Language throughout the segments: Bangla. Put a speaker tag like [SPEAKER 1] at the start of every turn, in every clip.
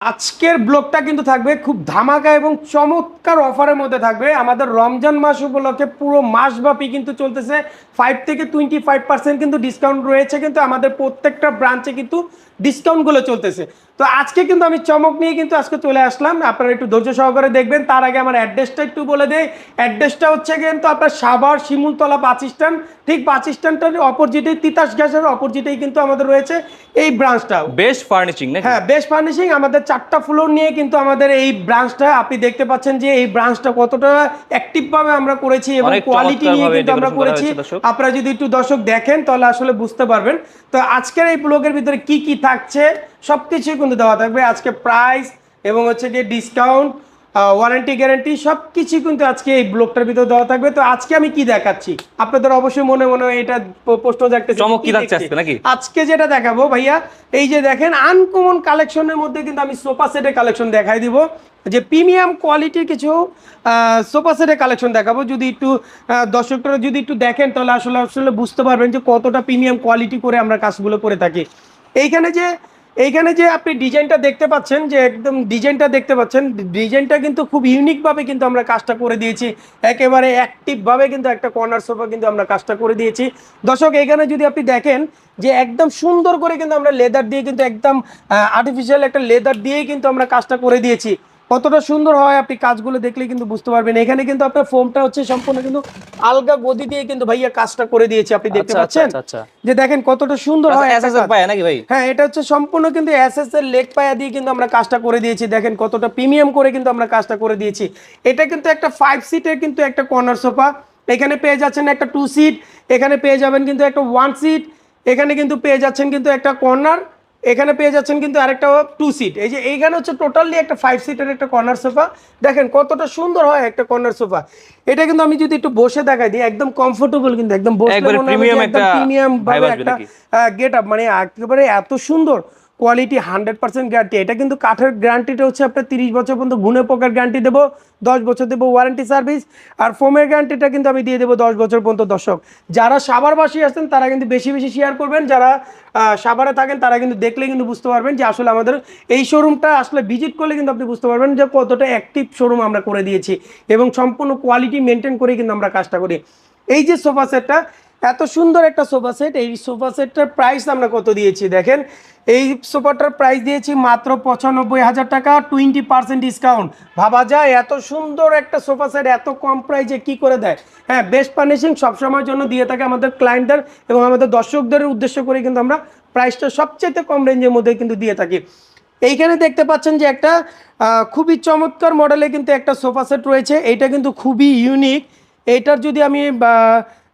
[SPEAKER 1] আজকের ব্লগটা কিন্তু থাকবে খুব ধামাকা এবং চমৎকার অফারের মধ্যে থাকবে। আমাদের রমজান মাস উপলক্ষে পুরো মাসব্যাপী কিন্তু চলতেছে। ফাইভ থেকে টোয়েন্টি ফাইভ পার্সেন্ট কিন্তু ডিসকাউন্ট রয়েছে কিন্তু আমাদের প্রত্যেকটা ব্রাঞ্চে কিন্তু ডিসকাউন্টগুলো চলতেছে। তো আজকে কিন্তু আমি চমক নিয়ে কিন্তু আজকে চলে আসলাম। আপনারা একটু ধৈর্য সহকারে দেখবেন। তার আগে আমার অ্যাড্রেসটা একটু বলে দেয় অ্যাড্রেসটা হচ্ছে কিন্তু আপনার সাভার শিমুলতলা বাস স্ট্যান্ড। ঠিক বাস স্ট্যান্ডটার অপোজিটেই তিতাস গ্যাসের অপোজিটেই কিন্তু আমাদের রয়েছে এই ব্রাঞ্চটা
[SPEAKER 2] বেস্ট ফার্নিচিং নাকি?
[SPEAKER 1] হ্যাঁ বেস্ট ফার্নিশিং আমাদের চারটা ফ্লোর নিয়ে কিন্তু আমাদের এই ব্রাঞ্চটা আপনি দেখতে পাচ্ছেন যে এই ব্রাঞ্চটা কতটা অ্যাক্টিভ ভাবে আমরা করেছি এবং কোয়ালিটি নিয়ে কিন্তু আমরা করেছি। আপনারা যদি একটু দর্শক দেখেন তাহলে আসলে বুঝতে পারবেন। তো আজকের এই ব্লগের ভিতরে কি কি থাকছে সবকিছুই কিন্তু দেওয়া থাকবে। আজকে প্রাইস এবং হচ্ছে যে ডিসকাউন্ট ওয়ারেন্টি গ্যারেন্টি সব কিছু কিন্তু আজকে এই ব্লগটার ভিতরে দেওয়া থাকবে। তো আজকে আমি কি দেখাচ্ছি? আপনাদের অবশ্যই মনে মনে এটা প্রশ্ন দেখতে
[SPEAKER 2] চমক কি থাকছে আজকে নাকি?
[SPEAKER 1] আজকে যেটা দেখাবো ভাইয়া এই যে দেখেন আনকমন কালেকশনের মধ্যে কিন্তু আমি সোফা সেটের কালেকশন দেখাই দিব। যে প্রিমিয়াম কোয়ালিটির কিছু সোফা সেটের কালেকশন দেখাবো। যদি একটু দর্শকরা যদি একটু দেখেন তাহলে আসলে আসলে বুঝতে পারবেন যে কতটা প্রিমিয়াম কোয়ালিটি করে আমরা কাজগুলো করে থাকি। এইখানে যে এইখানে যে আপনি ডিজাইনটা দেখতে পাচ্ছেন, যে একদম ডিজাইনটা দেখতে পাচ্ছেন, ডিজাইনটা কিন্তু খুব ইউনিকভাবে কিন্তু আমরা কাজটা করে দিয়েছি। একেবারে অ্যাক্টিভভাবে কিন্তু একটা কর্নার সোফা কিন্তু আমরা কাজটা করে দিয়েছি। দর্শক এখানে যদি আপনি দেখেন যে একদম সুন্দর করে কিন্তু আমরা লেদার দিয়ে কিন্তু একদম আর্টিফিশিয়াল একটা লেদার দিয়েই কিন্তু আমরা কাজটা করে দিয়েছি। কতটা সুন্দর হয় আপনি কাজগুলো দেখলে কিন্তু বুঝতে পারবেন। এখানে কিন্তু আপনার ফোমটা হচ্ছে সম্পূর্ণ কিন্তু আলগা গদি দিয়ে কিন্তু ভাইয়া কাজটা করে দিয়েছি আপনি দেখতে
[SPEAKER 2] আচ্ছা,
[SPEAKER 1] পাচ্ছেন?
[SPEAKER 2] আচ্ছা, আচ্ছা।
[SPEAKER 1] যে দেখেন কতটা সুন্দর হয়
[SPEAKER 2] এসএসএর। পায় নাকি ভাই?
[SPEAKER 1] হ্যাঁ এটা হচ্ছে সম্পূর্ণ কিন্তু এসএস এর লেগ পায়া দিয়ে কিন্তু আমরা কাজটা করে দিয়েছি। দেখেন কতটা প্রিমিয়াম করে কিন্তু আমরা কাজটা করে দিয়েছি। এটা কিন্তু একটা ফাইভ সিটের কিন্তু একটা কর্নার সোফা এখানে পেয়ে যাচ্ছেন একটা টু সিট এখানে পেয়ে যাবেন কিন্তু একটা ওয়ান সিট এখানে কিন্তু পেয়ে যাচ্ছেন কিন্তু একটা কর্নার এখানে পেয়ে যাচ্ছেন কিন্তু আরেকটা টু সিট এই যে এইখানে হচ্ছে টোটালি একটা ফাইভ সিটের একটা কর্নার সোফা দেখেন কতটা সুন্দর হয় একটা কর্নার সোফা এটা কিন্তু আমি যদি একটু বসে দেখাই দিই একদম কমফোর্টেবল কিন্তু একদম
[SPEAKER 2] একটা
[SPEAKER 1] প্রিমিয়াম ভাবে একটা গেট আপ মানে একেবারে এত সুন্দর কোয়ালিটি হান্ড্রেড পার্সেন্ট গ্যারান্টি এটা কিন্তু কাঠের গ্যারান্টিটা হচ্ছে আপনার তিরিশ বছর পর্যন্ত গুনে পোকার গ্যারান্টি দেবো, দশ বছর দেবো ওয়ারেন্টি সার্ভিস আর ফোমের গ্যারান্টিটা কিন্তু আমি দিয়ে দেবো দশ বছর পর্যন্ত দর্শক। যারা সাভারবাসী আসছেন তারা কিন্তু বেশি বেশি শেয়ার করবেন। যারা সাভারে থাকেন, তারা কিন্তু দেখলে কিন্তু বুঝতে পারবেন যে আসলে আমাদের এই শোরুমটা আসলে ভিজিট করলে কিন্তু আপনি বুঝতে পারবেন যে কতটা অ্যাক্টিভ শোরুম আমরা করে দিয়েছি এবং সম্পূর্ণ কোয়ালিটি মেনটেন করে কিন্তু আমরা কাজটা করি। এই যে সোফা সেটটা এত সুন্দর একটা সোফা সেট। এই সোফা সেটটার প্রাইস আমরা কত দিয়েছি দেখেন? এই সোফাটার প্রাইস দিয়েছি মাত্র পঁচানব্বই হাজার টাকা টোয়েন্টি পার্সেন্ট ডিসকাউন্ট ভাবা যায় এত সুন্দর একটা সোফা সেট, এত কম প্রাইসে কি করে দেয়? হ্যাঁ বেস্ট ফার্নিশিং সবসময়ের জন্য দিয়ে থাকে আমাদের ক্লায়েন্টদের এবং আমাদের দর্শকদের উদ্দেশ্য করে কিন্তু আমরা প্রাইসটা সবচেয়ে কম রেঞ্জের মধ্যে কিন্তু দিয়ে থাকি। এইখানে দেখতে পাচ্ছেন যে একটা খুবই চমৎকার মডেলে কিন্তু একটা সোফা সেট রয়েছে। এটা কিন্তু খুবই ইউনিক এইটার যদি আমি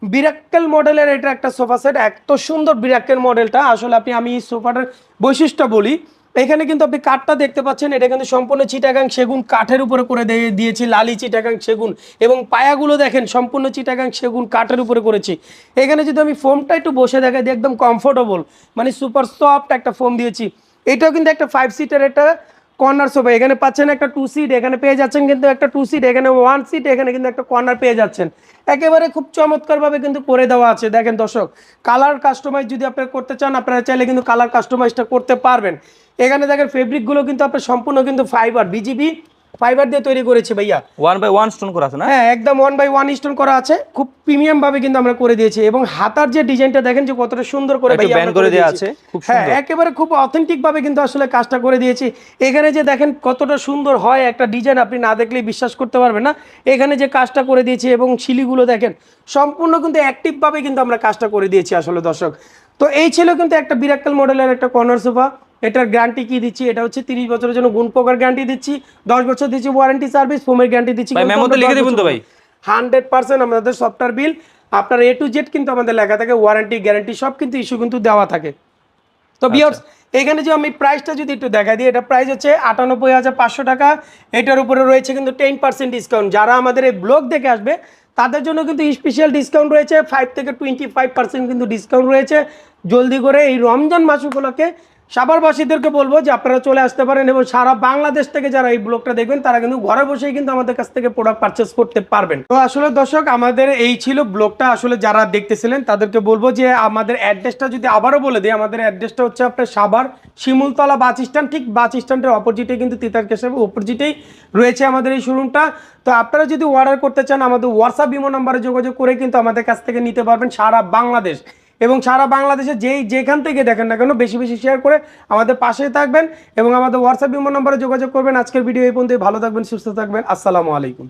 [SPEAKER 1] বিরাক্কেল মডেলের এটা একটা সোফা সেট, এত সুন্দর বিরাক্কেল মডেলটা। আসলে আপনি, আমি সোফাটার বৈশিষ্ট্য বলি, এখানে কিন্তু আপনি কাঠটা দেখতে পাচ্ছেন, এটা কিন্তু সম্পূর্ণ চিটাগাং সেগুন কাঠের উপরে করে দিয়ে- দিয়েছি, লালি চিটাগাং সেগুন। এবং পায়াগুলো দেখেন, সম্পূর্ণ চিটাগাং সেগুন কাঠের উপরে করেছি। এখানে যদি আমি ফোমটা একটু বসে দেখাই একদম কমফোর্টেবল মানে সুপার সফট একটা ফোম দিয়েছি। এটাও কিন্তু একটা ফাইভ সিটার একটা কর্নার সোফা এখানে পাচ্ছেন একটা টু সিট এখানে পেয়ে যাচ্ছেন কিন্তু একটা টু সিট এখানে ওয়ান সিট এখানে কিন্তু একটা কর্নার পেয়ে যাচ্ছেন। একেবারে খুব চমৎকারভাবে কিন্তু করে দেওয়া আছে। দেখেন দর্শক কালার কাস্টমাইজ যদি আপনারা করতে চান, আপনারা চাইলে কিন্তু কালার কাস্টমাইজটা করতে পারবেন। এখানে দেখেন ফেব্রিকগুলো কিন্তু আপনার সম্পূর্ণ কিন্তু ফাইবার বিজিবি ফাইবার দিয়ে তৈরি করেছে ভাইয়া।
[SPEAKER 2] ওয়ান বাই ওয়ান স্টোন করা আছে না?
[SPEAKER 1] হ্যাঁ একদম ওয়ান বাই ওয়ান স্টোন করা আছে। খুব প্রিমিয়াম ভাবে কিন্তু আমরা করে দিয়েছি এবং হাতার যে ডিজাইনটা দেখেন যে কতটা সুন্দর করে ভাইয়া
[SPEAKER 2] band করে দেয়া আছে, খুব
[SPEAKER 1] হ্যাঁ একেবারে খুব অথেন্টিক ভাবে কিন্তু আসলে কাজটা করে দিয়েছি। এখানে যে দেখেন কতটা সুন্দর হয় একটা ডিজাইন আপনি না দেখলে বিশ্বাস করতে পারবেন না। এখানে যে কাজটা করে দিয়েছি এবং শিলিগুলো দেখেন সম্পূর্ণ কিন্তু অ্যাক্টিভ ভাবে কিন্তু আমরা কাজটা করে দিয়েছি আসলে দর্শক। তো এই ছিল কিন্তু একটা বিরাক্কাল মডেলের একটা কর্নার সোফা এটার গ্যারান্টি কি দিচ্ছি? এটা হচ্ছে তিরিশ বছরের জন্য গুণ পোকার গ্যারান্টি দিচ্ছি দশ বছর দিচ্ছি ওয়ারেন্টি সার্ভিস ফোমের গ্যারান্টি দিচ্ছি
[SPEAKER 2] ভাই, memo তে লিখে
[SPEAKER 1] 10
[SPEAKER 2] দিবেন তো ভাই?
[SPEAKER 1] হান্ড্রেড পার্সেন্ট আমাদের সফটওয়্যার বিল আপনার এ টু জেড কিন্তু আমাদের লেখা থাকে ওয়ারেন্টি গ্যারান্টি সব কিন্তু ইস্যু কিন্তু দেওয়া থাকে। তো বিয়ার্স এখানে যে আমি প্রাইসটা যদি একটু দেখা দিই এটা প্রাইস হচ্ছে আটানব্বই হাজার পাঁচশো টাকা। এটার উপরে রয়েছে কিন্তু টেন পার্সেন্ট ডিসকাউন্ট যারা আমাদের এই ব্লগ দেখে আসবে তাদের জন্য কিন্তু স্পেশাল ডিসকাউন্ট রয়েছে। ফাইভ থেকে টোয়েন্টি ফাইভ পার্সেন্ট কিন্তু ডিসকাউন্ট রয়েছে। জলদি করে এই রমজান মাস উপলক্ষে সাভারবাসীদেরকে বলব যে আপনারা চলে আসতে পারেন এবং সারা বাংলাদেশ থেকে যারা এই ব্লগটা দেখবেন, তারা কিন্তু ঘরে বসেই কিন্তু আমাদের কাছ থেকে প্রোডাক্ট পারচেস করতে পারবেন। তো আসলে দর্শক, আমাদের এই ছিল ব্লগটা। আসলে যারা দেখতেছিলেন, তাদেরকে বলব যে আমাদের অ্যাড্রেসটা যদি আবারও বলে দিই, আমাদের অ্যাড্রেসটা হচ্ছে আপনার সাভার শিমুলতলা বাস স্ট্যান্ড। ঠিক বাস স্ট্যান্ডের অপোজিটে কিন্তু তিতার কেসের অপোজিটেই রয়েছে আমাদের এই শোরুমটা তো আপনারা যদি অর্ডার করতে চান, আমাদের হোয়াটসঅ্যাপ বিমো নাম্বারে যোগাযোগ করে কিন্তু আমাদের কাছ থেকে নিতে পারবেন সারা বাংলাদেশ। এবং সারা বাংলাদেশে যেই যেখান থেকে দেখেন না কেন, বেশি বেশি শেয়ার করে আমাদের পাশেই থাকবেন এবং আমাদের হোয়াটসঅ্যাপ নম্বরে যোগাযোগ করবেন। আজকের ভিডিও এই পর্যন্ত ভালো থাকবেন, সুস্থ থাকবেন। আসসালামু আলাইকুম।